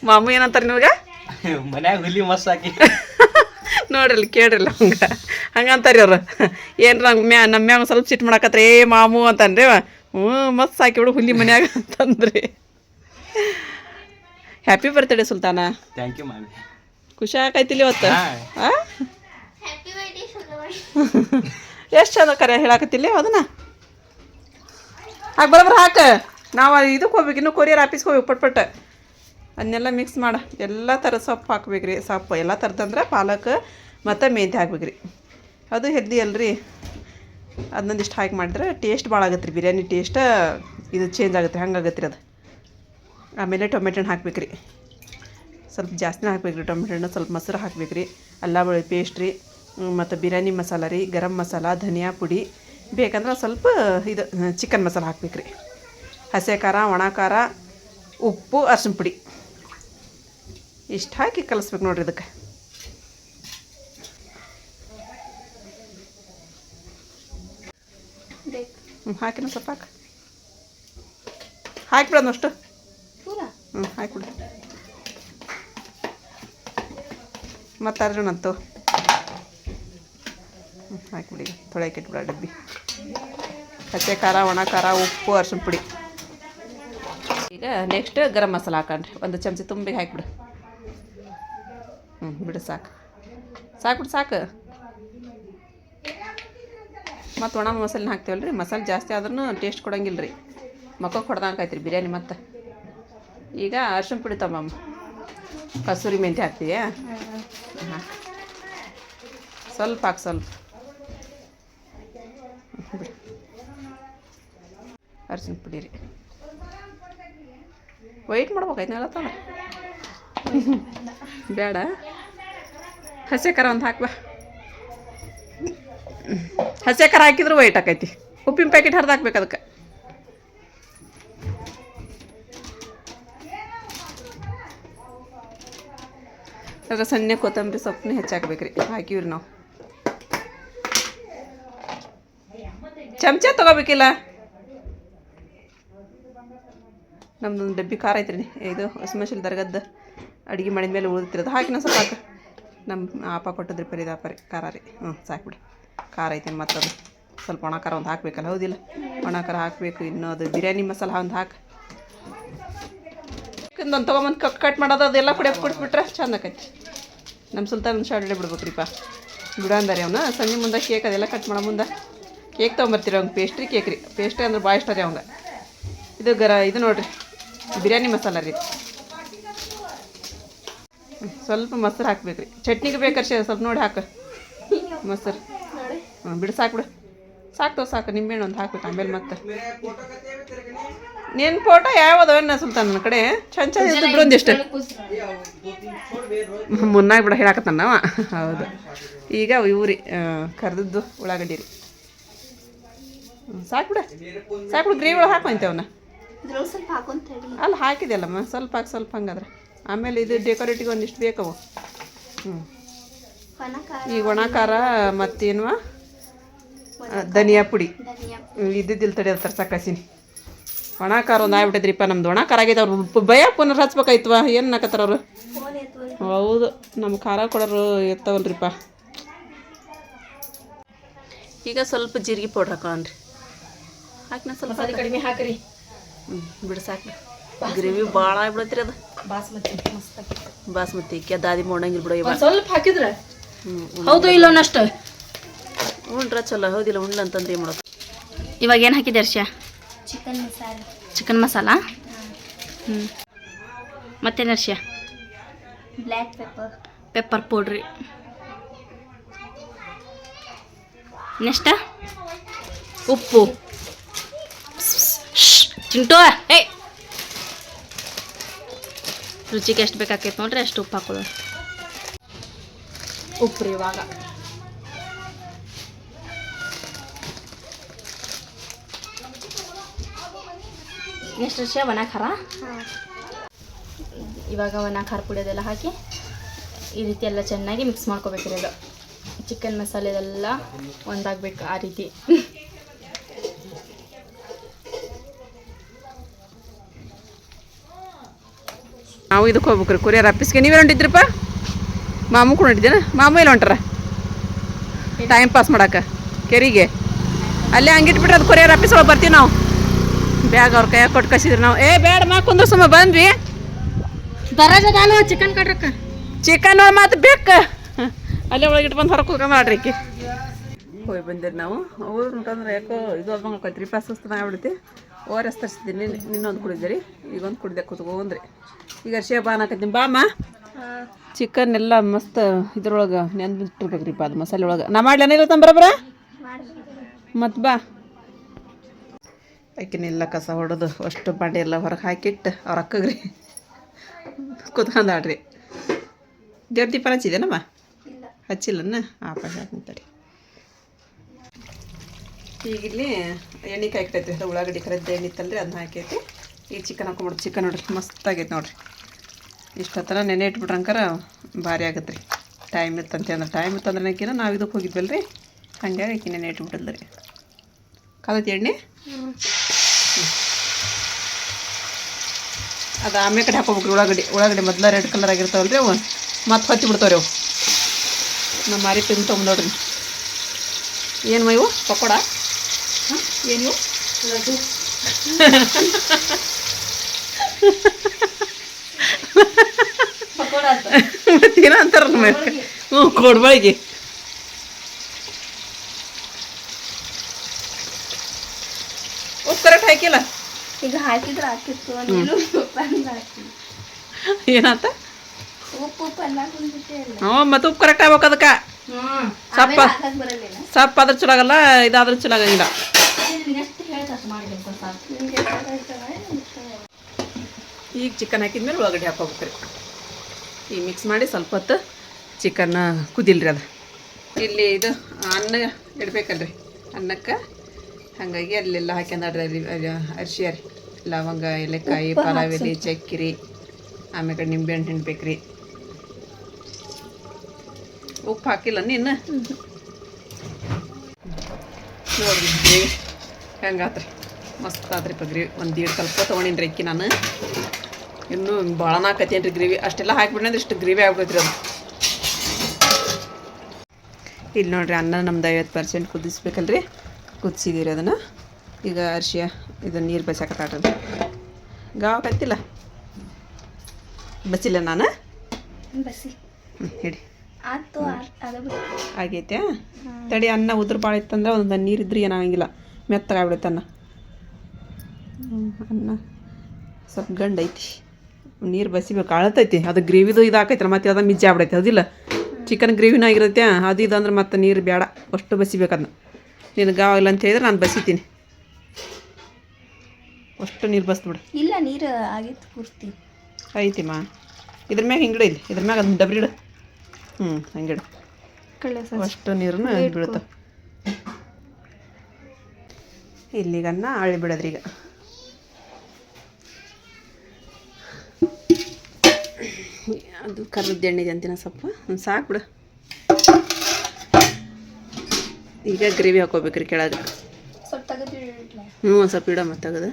ಮಾಮು ಏನಂತಾರ ನಿಮ್ಗೆ? ಮನ್ಯಾಗ ಹುಲಿ ಮಸ್ ಹಾಕಿ ನೋಡ್ರಿ ಕೇಳ್ರಲ್ಲ ಹಂಗೆ. ಹಂಗಂತಾರಿ ಅವ್ರು ಏನು ನಂಗೆ ಮ್ಯಾ ನಮ್ಮ ಮ್ಯಾಗ ಸ್ವಲ್ಪ ಸಿಟ್ಟು ಮಾಡಕತ್ರಿ ಏ ಮಾಮು ಅಂತಂದ್ರೆ. ಹ್ಞೂ ಮಸ್ತ್ ಹಾಕಿಬಿಡು ಹುಲಿ ಮನ್ಯಾಗ ಅಂತಂದ್ರಿ. Happy birthday Sultana. Thank you ಮಾಮಿ. ಖುಷಿ ಆಕೈತಿಲ್ಲ ಇವತ್ತು? ಎಷ್ಟು ಚಂದ ಕರೆ ಹೇಳಾಕತ್ತಿಲ್ಲ ಅದನ್ನ? ಹಾಕ್ ಬರೋಬ್ರ ಹಾಕ. ನಾವು ಇದಕ್ಕೆ ಹೋಗ್ಬೇಕು, ಇನ್ನು ಕೊರಿಯರ್ ಆಫೀಸ್ಗೆ ಹೋಗ್ಬೇಕು ಪಟ್ ಪಟ್ ಅದನ್ನೆಲ್ಲ ಮಿಕ್ಸ್ ಮಾಡಿ. ಎಲ್ಲ ಥರ ಸೊಪ್ಪು ಹಾಕ್ಬೇಕ್ರಿ, ಸೊಪ್ಪು. ಎಲ್ಲ ಥರದಂದ್ರೆ ಪಾಲಕ್ ಮತ್ತು ಮೆಂತ್ಯ ಹಾಕ್ಬೇಕ್ರಿ. ಅದು ಹೆದ್ದಿ ಅಲ್ರಿ. ಅದನ್ನೊಂದಿಷ್ಟು ಹಾಕಿ ಮಾಡಿದ್ರೆ ಟೇಸ್ಟ್ ಭಾಳ ಆಗತ್ತೆ ರೀ ಬಿರಿಯಾನಿ ಟೇಸ್ಟ್ ಇದು ಚೇಂಜ್ ಆಗುತ್ತೆ ರೀ ಹಂಗಾಗತ್ತೆ ರೀ ಅದು. ಆಮೇಲೆ ಟೊಮೆಟೊ ಹಣ್ಣು ಹಾಕ್ಬೇಕ್ರಿ. ಸ್ವಲ್ಪ ಜಾಸ್ತಿನೇ ಹಾಕ್ಬೇಕ್ರಿ ಟೊಮೆಟೊ ಹಣ್ಣು ಸ್ವಲ್ಪ ಮೊಸರು ಹಾಕ್ಬೇಕ್ರಿ. ಅಲ್ಲ ಬೆಳ್ಳುಳ್ಳಿ ಪೇಸ್ಟ್ ರೀ. ಮತ್ತು ಬಿರಿಯಾನಿ ಮಸಾಲ ರೀ, ಗರಂ ಮಸಾಲ, ಧನಿಯಾ ಪುಡಿ. ಬೇಕಂದ್ರೆ ಸ್ವಲ್ಪ ಇದು ಚಿಕನ್ ಮಸಾಲ ಹಾಕ್ಬೇಕ್ರಿ. ಹಸೆ ಖಾರ ಒಣ ಖಾರ ಉಪ್ಪು ಅರ್ಶಿನ ಪುಡಿ. ಇಷ್ಟು ಹಾಕಿ ಕಲಿಸ್ಬೇಕು ನೋಡ್ರಿ ಇದಕ್ಕೆ. ಹ್ಞೂ ಹಾಕಿನ ಸ್ವಲ್ಪ ಹಾಕಿ. ಹಾಕಿಬಿಡೋದು ಅಷ್ಟು. ಹ್ಞೂ ಹಾಕಿಬಿಡ. ಮತ್ತು ಅರ್ಜುನಂತು. ಹ್ಞೂ ಹಾಕಿಬಿಡಿ ತೊಳೆಯಕ್ಕೆ ಇಟ್ಬಿಡ ಡಬ್ಬಿ ಹಸೆ ಖಾರ ಒಣ ಖಾರ ಉಪ್ಪು ಅರ್ಶಿನ ಪುಡಿ. ಈಗ ನೆಕ್ಸ್ಟ್ ಗರಂ ಮಸಾಲ ಹಾಕೊಂಡ್ರಿ. ಒಂದು ಚಮಚ ತುಂಬಿಗೆ ಹಾಕಿಬಿಡು. ಹ್ಞೂ ಬಿಡು ಸಾಕು. ಸಾಕ್ಬಿಡು ಸಾಕು. ಮತ್ತು ಒಣ ಮಸಾಲೆ ಹಾಕ್ತೇವಲ್ಲ ರೀ ಮಸಾಲೆ ಜಾಸ್ತಿ ಆದ್ರೂ ಟೇಸ್ಟ್ ಕೊಡಂಗಿಲ್ಲ ರೀ ಮಕ್ಕಳು ಕೊಡ್ದಂಗೆ ಆಯ್ತು ಬಿರಿಯಾನಿ ಮತ್ತು. ಈಗ ಅರ್ಶಿನ ಪುಡಿ ತಮ್ಮಮ್ಮ ಕಸೂರಿ ಮೆಂತೆ ಹಾಕ್ತೀಯಾ? ಹಾಂ. ಸ್ವಲ್ಪ ಹಾಕಿ, ಸ್ವಲ್ಪ. ಅರ್ಶಿನ ಪುಡಿ ರೀ. ವೈಟ್ ಮಾಡ್ಬೇಕಾಯ್ತು ಹೇಳತ್ತ ಬೇಡ. ಹಸೆ ಖಾರ ಒಂದು ಹಾಕ್ಬಾ. ಹಸೆ ಖಾರ ಹಾಕಿದ್ರೆ ವೈಟ್ ಆಕೈತಿ. ಉಪ್ಪಿನ ಪ್ಯಾಕೆಟ್ ಹರಿದು ಹಾಕ್ಬೇಕು ಅದಕ್ಕೆ. ಅದ್ರ ಸಣ್ಣ ಕೊತ್ತಂಬರಿ ಸೊಪ್ಪನ್ನ ಹೆಚ್ಚಾಕ್ಬೇಕ್ರಿ ಹಾಕಿವ್ರಿ ನಾವು. ಚಮಚ ತಗೋಬೇಕಿಲ್ಲ? ನಮ್ದೊಂದು ಡಬ್ಬಿ ಖಾರ ಐತ್ರಿ ಇದು ಹಸಿಮೆಣಸಿನ ದರ್ಗದ್ದು ಅಡುಗೆ ಮಾಡಿದ ಮೇಲೆ ಉಳಿದಿರೋದು ಹಾಕಿನ ಸ್ವಲ್ಪ ಹಾಕ. ನಮ್ಮ ಆಪ ಕೊಟ್ಟದ್ರಿ ಪರಿ ರೀ, ಖಾರ ರೀ. ಹ್ಞೂ ಸಾಕ್ಬಿಡಿ ಖಾರ ಐತೆ ಅದು? ಸ್ವಲ್ಪ ಒಣ ಖಾರ ಒಂದು ಹಾಕ್ಬೇಕಲ್ಲ, ಹೌದಿಲ್ಲ? ಒಣ ಖಾರ ಹಾಕಬೇಕು, ಇನ್ನೂ ಅದು ಬಿರಿಯಾನಿ ಮಸಾಲ ಒಂದು ಹಾಕಿ. ಒಂದು ತೊಗೊಂಬಂದು ಕಟ್ ಕಟ್ ಮಾಡೋದು, ಅದೆಲ್ಲ ಕುಡಿಯೋಕೆ ಕೊಟ್ಬಿಟ್ರೆ ಚಂದ ಆಕೈತಿ. ನಮ್ಮ ಸುಲ್ತಾನ್ ಶಾರ್ಟ್ ಬಿಡ್ಬೇಕ್ರಿಪ್ಪ ಬಿಡಂದಾರಿ ಅವನ. ಸಂಜೆ ಮುಂದೆ ಕೇಕ್ ಅದೆಲ್ಲ ಕಟ್ ಮಾಡೋ ಮುಂದೆ. ಕೇಕ್ ತೊಗೊಂಬರ್ತೀರಿ ಅವ್ನು. ಪೇಸ್ಟ್ರಿ ಕೇಕ್ ರೀ ಪೇಸ್ಟ್ರಿ ಅಂದ್ರೆ ಭಾಳ ಇಷ್ಟ ರೀ ಅವಂಗೆ ಇದು ಗರ ಇದು ನೋಡ್ರಿ. ಬಿರಿಯಾನಿ ಮಸಾಲ ರೀ. ಸ್ವಲ್ಪ ಮೊಸರು ಹಾಕ್ಬೇಕು ರೀ ಚಟ್ನಿಗೆ ಬೇಕರ್ಷ ಸ್ವಲ್ಪ ನೋಡಿ ಹಾಕು. ಮೊಸರು. ಹ್ಞೂ ಬಿಡು, ಸಾಕು ಬಿಡು. ಸಾಕು ನಿಂಬೆಹಣ್ಣು ಒಂದು ಹಾಕ್ಬೇಕು ಆಮೇಲೆ ಮತ್ತೆ. ನಿನ್ನ ಫೋಟೋ ಯಾವ್ದವನ್ನ ಸುಲ್ತಾನ ನನ್ನ ಕಡೆ. ಚಂದ ಚಂದ ಇದ್ದು ಬಿಡು ಒಂದಿಷ್ಟು. ಮುನ್ನಾಗಿ ಬಿಡ, ಹೇಳಕತ್ತಾನ ಹೌದು. ಈಗ ಇವ್ರಿ ಕರೆದದ್ದು ಉಳ್ಳಾಗಡ್ಡಿ ರೀ. ಸಾಕು ಸಾಕ್ಬಿಡು ಸಾಕು ಬಿಡು ಗ್ರೇವಿ ಒಳಗೆ ಹಾಕೊಂತೇವನ್ನ ಇದ್ರೊಳಗೆ ಸ್ವಲ್ಪ ಹಾಕೊಂತ ಹೇಳಿ ಅಲ್ಲಿ ಹಾಕಿದೆಯಲ್ಲಮ್ಮ ಸ್ವಲ್ಪ ಹಾಕಿ ಸ್ವಲ್ಪ ಹಂಗಾದ್ರೆ. ಆಮೇಲೆ ಇದು ಡೆಕೋರೇಟಿಗೆ ಒಂದಿಷ್ಟು ಬೇಕವು ಹ್ಞೂ ಈಗ ಒಣ ಖಾರ ಮತ್ತೇನುವ? ಧನಿಯಾ ಪುಡಿ. ಧನಿಯಾ ಇದ್ದಿದ್ದಿಲ್ಲ ತಡಿ ಅದು ತರ್ಸಕ್ಕಸಿನಿ ಒಣ ಖಾರ ಒಂದು ಆಗ್ಬಿಟ್ಟಿದ್ರಿಪ್ಪ ನಮ್ದು ಒಣ ಖಾರ ಆಗೈತೆ ಅವ್ರು ಭಯ ಪುನರ್ ಹಚ್ಬೇಕಾಯ್ತವ. ಏನು ನಾಕತ್ತಾರ ಅವರು? ಹೌದು ನಮ್ಮ ಖಾರ ಕೊಡೋರು ಎತ್ತವಲ್ರಿಪ್ಪ. ಈಗ ಸ್ವಲ್ಪ ಜೀರಿಗೆ ಪೌಡ್ರ್ ಹಾಕೋಣ್ರಿ ಹಾಕಿನ ಸ್ವಲ್ಪ ಕಡಿಮೆ ಹಾಕ್ರಿ. ಹ್ಞೂ ಗ್ರೇವಿ ಭಾಳ ಆಗ್ಬಿಡತ್ರಿ ಅದು. ಬಾಸ್ಮತಿ. ಬಾಸ್ಮತಿ ಕೆ ದಾದಿ ಮಾಡಂಗಿಲ್ಲ ಬಿಡು ಇವಾಗ ಸ್ವಲ್ಪ ಹಾಕಿದ್ರೆ? ಹ್ಞೂ ಹೌದು ಇಲ್ಲ ಅನ್ನಷ್ಟು ಉಂಡ್ರ ಚಲೋ ಹೌದಿಲ್ಲ ಉಣ್ಲ ಅಂತಂದ್ರೆ ಏನು ಮಾಡೋದು? ಇವಾಗ ಏನು ಹಾಕಿದೆ ಅರ್ಷ ಚಿಕನ್ ಮಸಾಲ. ಚಿಕನ್ ಮಸಾಲ? ಹ್ಞೂ ಮತ್ತೇನು ಅರ್ಶಿಯ ಬ್ಲ್ಯಾಕ್ ಪೆಪ್ಪರ್. ಪೆಪ್ಪರ್ ಪೌಡ್ರಿ. ನೆಕ್ಸ್ಟ್? ಉಪ್ಪು. ಚಿಂಟು ಏ ರುಚಿಗೆ ಎಷ್ಟು ಬೇಕಾಕೈತೆ ನೋಡ್ರಿ ಅಷ್ಟು ಉಪ್ಪು ಹಾಕೋದು ಉಪ್ಪು ರೀ ಇವಾಗ. ಎಷ್ಟು ವರ್ಷ ಒಣ ಖಾರ ಇವಾಗ ಒಣ ಖಾರ ಪುಡಿ ಅದೆಲ್ಲ ಹಾಕಿ ಈ ರೀತಿ ಎಲ್ಲ ಚೆನ್ನಾಗಿ ಮಿಕ್ಸ್ ಮಾಡ್ಕೋಬೇಕ್ರಿ ಅದು ಚಿಕನ್ ಮಸಾಲೆ ಎಲ್ಲ ಒಂದಾಗಬೇಕು ಆ ರೀತಿ. ನಾವು ಇದಕ್ಕೆ ಹೋಗ್ಬೇಕ್ರಿ ಕೊರಿಯರ್ ಆಫೀಸ್ಗೆ ನೀವೇ ಹೊಂಟಿದ್ರಪ್ಪ? ಮಾಮೂ ಕೂಡ ಹೊಂಟಿದ್ದೇನ? ಮಾಮೂ ಇಲ್ಲ ಹೊಂಟ್ರ? ಟೈಮ್ ಪಾಸ್ ಮಾಡಕ್ಕೆ ಕೆರಿಗೆ. ಅಲ್ಲೇ ಹಂಗಿಟ್ಬಿಟ್ರೆ ಅದು ಕೊರಿಯರ್ ಆಫೀಸ್ ಒಳಗೆ ಬರ್ತೀವಿ ನಾವು. ಬ್ಯಾಗ್ ಅವ್ರ ಕೈಯಾಗ ಕೊಟ್ಟು ಕಸಿದ್ರಿ ನಾವು. ಏ ಬೇಡ ಮಾ ಕುಂದ್ರ ಸುಮ್ಮ ಬಂದ್ವಿ. ಬರೋದಾಲು ಚಿಕನ್ ಕಡ್ರಕ್ಕ? ಚಿಕನ್ ಒಳಗೆ ಮಾತು ಬೇಕು. ಅಲ್ಲೇ ಒಳಗೆ ಇಟ್ಬಂದು ಹೊರಗೆ ಕುತ್ಕೊಂಡು ಮಾಡ್ರಿ ಈಕಿ. ಹೋಗಿ ಬಂದಿರಿ ನಾವು. ಅವ್ರು ಅಂತಂದ್ರೆ ಯಾಕೋ ಇದು ಅದ್ ಬಂಗೈತ್ರಿ ಪಾಸ್ ಸುಸ್ತು ಆಗ್ಬಿಡ್ತಿ. ಓ ಆರ್ ಎಸ್ ತರಿಸಿದ್ದೀನಿ ನಿನ್ನೊಂದು ಕುಡಿದಿರಿ ಈಗ ಒಂದು ಕುಡಿದೆ ಕುತ್ಕೊಂಡ್ರಿ ಈಗ ಶೇಬ ಅನ್ನಕತ್ತೀನಿ ಬಾ ಅಮ್ಮ ಚಿಕನ್ ಎಲ್ಲ ಮಸ್ತ್ ಇದ್ರೊಳಗೆ ನೆನ್ಬಿಟ್ಟಿರ್ಬೇಕ್ರಿ ಅದು ಮಸಾಲೆ ಒಳಗೆ. ನಾ ಮಾಡ್ಲೇನ ಇಲ್ಲ ತಂಬರಬ್ರ ಮತ್ತು ಬಾ. ಆಕಿನೆಲ್ಲ ಕಸ ಹೊಡೆದು ಅಷ್ಟು ಬಾಂಡೆ ಎಲ್ಲ ಹೊರಗೆ ಹಾಕಿಟ್ಟು ಅವ್ರ ಅಕ್ಕಗ್ರಿ. ಕುತ್ಕೊಂಡಾಡ್ರಿ ದೇವ್ರ ದೀಪ ಹಚ್ಚಿದೇನಮ್ಮ ಹಚ್ಚಿಲ್ಲನ್ನ ಆಪ ಹೇಳ್ತೀನಿ ಈಗ ಇಲ್ಲಿ ಎಣ್ಣೆ ಕಾಯ್ಕೈತಿ ಉಳ್ಳಾಗಡ್ಡಿ ಕರೆದ ಎಣ್ಣೆ ತಂದರೆ ಅದನ್ನ ಹಾಕೈತಿ. ಈ ಚಿಕನ್ ಹಾಕೊಂಬಿಡ್ತು ಚಿಕನ್ ನೋಡ್ರಿ ಮಸ್ತ್ ಆಗೈತೆ ನೋಡ್ರಿ. ಇಷ್ಟೊತ್ತರ ನೆನೆ ಇಟ್ಬಿಟ್ರಂಕರ ಭಾರಿ ಆಗತ್ತೆ ರೀ ಟೈಮ್ ಇತ್ತಂತೆ ಅಂದ್ರೆ ಟೈಮ್ ಇತ್ತಂದ್ರೆ ನಾಕಿನ ನಾವು ಇದಕ್ಕೆ ಹೋಗಿದ್ವಲ್ಲ ರೀ ಹಂಗಾಗಿ ಆಕಿ ನೆನೆ ಇಟ್ಬಿಟ್ಟಲ್ಲ ರೀ ಕಾದೈತಿ ಎಣ್ಣೆ. ಅದು ಆಮೇಲೆ ಕಡೆ ಹಾಕೋಬೇಕ್ರಿ ಉಳ್ಳಾಗಡ್ಡಿ. ಉಳ್ಳಾಗಡ್ಡಿ ಮೊದಲ ರೆಡ್ ಕಲರ್ ಆಗಿರ್ತಾವಲ್ರಿ ಅವು. ಮತ್ತೆ ಹಚ್ಚಿ ಬಿಡ್ತಾವ್ರಿ ಅವು. ನಮ್ಮ ಮಾರಿ ತಿಂದು ತೊಗೊಂಡು ನೋಡ್ರಿ. ಏನು ಮೈವು? ಪಕೋಡ? ಏನು? ಇವು ಮತ್ತೇನೋ ಅಂತಾರಲ್ಲ ಮೇಲೆ ಹ್ಞೂ ಕೊಡ್ಬಾಯಿಗೆ ಉಪ್ಪು ಕರೆಕ್ಟ್ ಹಾಕಿಲ್ಲ? ಈಗ ಹಾಕಿದ್ರೆ ಹಾಕಿತ್ತು ಏನಂತ? ಉಪ್ಪು ಹ್ಞೂ ಮತ್ತೆ ಉಪ್ಪು ಕರೆಕ್ಟ್ ಆಗ್ಬೇಕು ಅದಕ್ಕೆ. ಸಪ್ಪ. ಸಪ್ಪ ಆದ್ರೆ ಚಲೋ ಆಗಲ್ಲ ಇದಾದ್ರೆ ಚಲೋ ಆಗಂಗಿಲ್ಲ. ಎಷ್ಟು ಹೇಳ್ತಾ ಮಾಡಬೇಕು ಸಾಕು ನಿಮ್ಗೆ ಈಗ ಚಿಕನ್ ಹಾಕಿದ್ಮೇಲೆ ಒಳಗಡೆ ಹಾಕೋಬೇಕ್ರಿ ಈಗ ಮಿಕ್ಸ್ ಮಾಡಿ ಸ್ವಲ್ಪ ಹೊತ್ತು ಚಿಕನ್ ಕುದಿಲ್ರಿ ಅದು. ಇಲ್ಲಿ ಇದು ಅನ್ನ ಇಡ್ಬೇಕಲ್ರಿ. ಅನ್ನಕ್ಕೆ ಹಾಗಾಗಿ ಅಲ್ಲೆಲ್ಲ ಹಾಕ್ಯಂದಾಡ್ರಿ ಅರ್ಶಿಯ ಅರಿಶಿ ರೀ. ಲವಂಗ ಎಲೆಕಾಯಿ ಪಲಾವ್ ಎಲೆ ಚಕ್ಕಿರಿ ಆಮೇಲೆ ನಿಂಬೆಹಣ್ಣು ಹಿಂಡ್ಬೇಕ್ರಿ ಉಪ್ಪು ಹಾಕಿಲ್ಲ ನೀನು? ಗ್ರೇವಿ ಹೆಂಗಾತ್ರಿ? ಮಸ್ತ್ ಆತ್ರಿ ಪ ಗ್ರೇವಿ. ಒಂದು ದೀಡ್ ಸ್ವಲ್ಪ ತೊಗೊಂಡಿನ್ರಿ ಅಕ್ಕಿ ನಾನು. ಇನ್ನೂ ಭಾಳ ನಾಕತ್ತೇನ್ರಿ ಗ್ರೇವಿ. ಅಷ್ಟೆಲ್ಲ ಹಾಕ್ಬಿಟ್ರೆ ಇಷ್ಟು ಗ್ರೇವಿ ಆಗ್ಬಿಡ್ತ್ರಿ ಅದು. ಇಲ್ಲಿ ನೋಡ್ರಿ ಅನ್ನ ನಮ್ದು ಐವತ್ತು ಪರ್ಸೆಂಟ್ ಕುದಿಸ್ಬೇಕಲ್ರಿ. ಕುದಿಸಿದಿರಿ ಅದನ್ನು. ಈಗ ಅರ್ಶಿಯ ಇದು ನೀರು ಬಸಾಕತ್ತಾಡ್ರಿ ಗಾವ ಕತ್ತಿಲ್ಲ ಬಸಿಲ್ಲ ನಾನು? ಬಸಿ. ಹ್ಞೂ ಹೇಳಿ ಆಗೈತೆ ತಡಿ ಅನ್ನ ಉದ್ರ ಭಾಳ ಇತ್ತಂದ್ರೆ ಒಂದು ನೀರು ಇದ್ರೆ ಏನಾಗಂಗಿಲ್ಲ ಮೆತ್ತಗಾಗ್ಬಿಡುತ್ತೆ ಅನ್ನ. ಸ್ವಲ್ಪ ಗಂಡೈತಿ ನೀರು ಬಸಿಬೇಕು. ಅಳತೈತಿ. ಅದು ಗ್ರೇವಿದು ಇದು ಹಾಕೈತಲ್ಲ ಮತ್ತೆ ಅದು ಮಿಜ್ಜಿ ಆಗ್ಬಿಡೈತಿ. ಅದಿಲ್ಲ ಚಿಕನ್ ಗ್ರೇವಿನ ಆಗಿರುತ್ತೆ. ಅದು ಇದು ಅಂದ್ರೆ ಮತ್ತೆ ನೀರು ಬೇಡ ಅಷ್ಟು ಬಸಿಬೇಕು ಅದನ್ನ ನೀನು ಗಾವ ಇಲ್ಲ ಅಂತ ಹೇಳಿದ್ರೆ ನಾನು ಬಸಿತೀನಿ. ಅಷ್ಟು ನೀರು ಬಸ್ಬಿಡು ಇಲ್ಲ ನೀರು ಆಗಿತ್ತು ಪೂರ್ತಿ. ಐತಿಮ್ಮ ಇದ್ರ ಮ್ಯಾಗ ಹಿಂಗಿಡ ಇಲ್ಲಿ. ಇದ್ರ ಮ್ಯಾಗ ಅದನ್ನ ಡಬ್ರಿಡು ಹ್ಞೂ ಹಂಗಿಡು ಅಷ್ಟು ನೀರನ್ನ ಬೀಳ್ತಾವೆ ಇಲ್ಲಿಗನ್ನ ಅಳಿ ಬಿಡೋದ್ರಿ ಈಗ. ಅದು ಕರ್ರದ್ದು ಎಣ್ಣೆ ಇದೆ ಅಂತಿನ ಸ್ವಲ್ಪ ಒಂದು ಸಾಕು ಬಿಡು. ಈಗ ಗ್ರೇವಿ ಹಾಕೋಬೇಕ್ರಿ ಕೆಳಗೆ. ಹ್ಞೂ ಒಂದು ಸ್ವಲ್ಪ ಇಡಮ್ಮ ಮತ್ತೆ ತೆಗೆದು.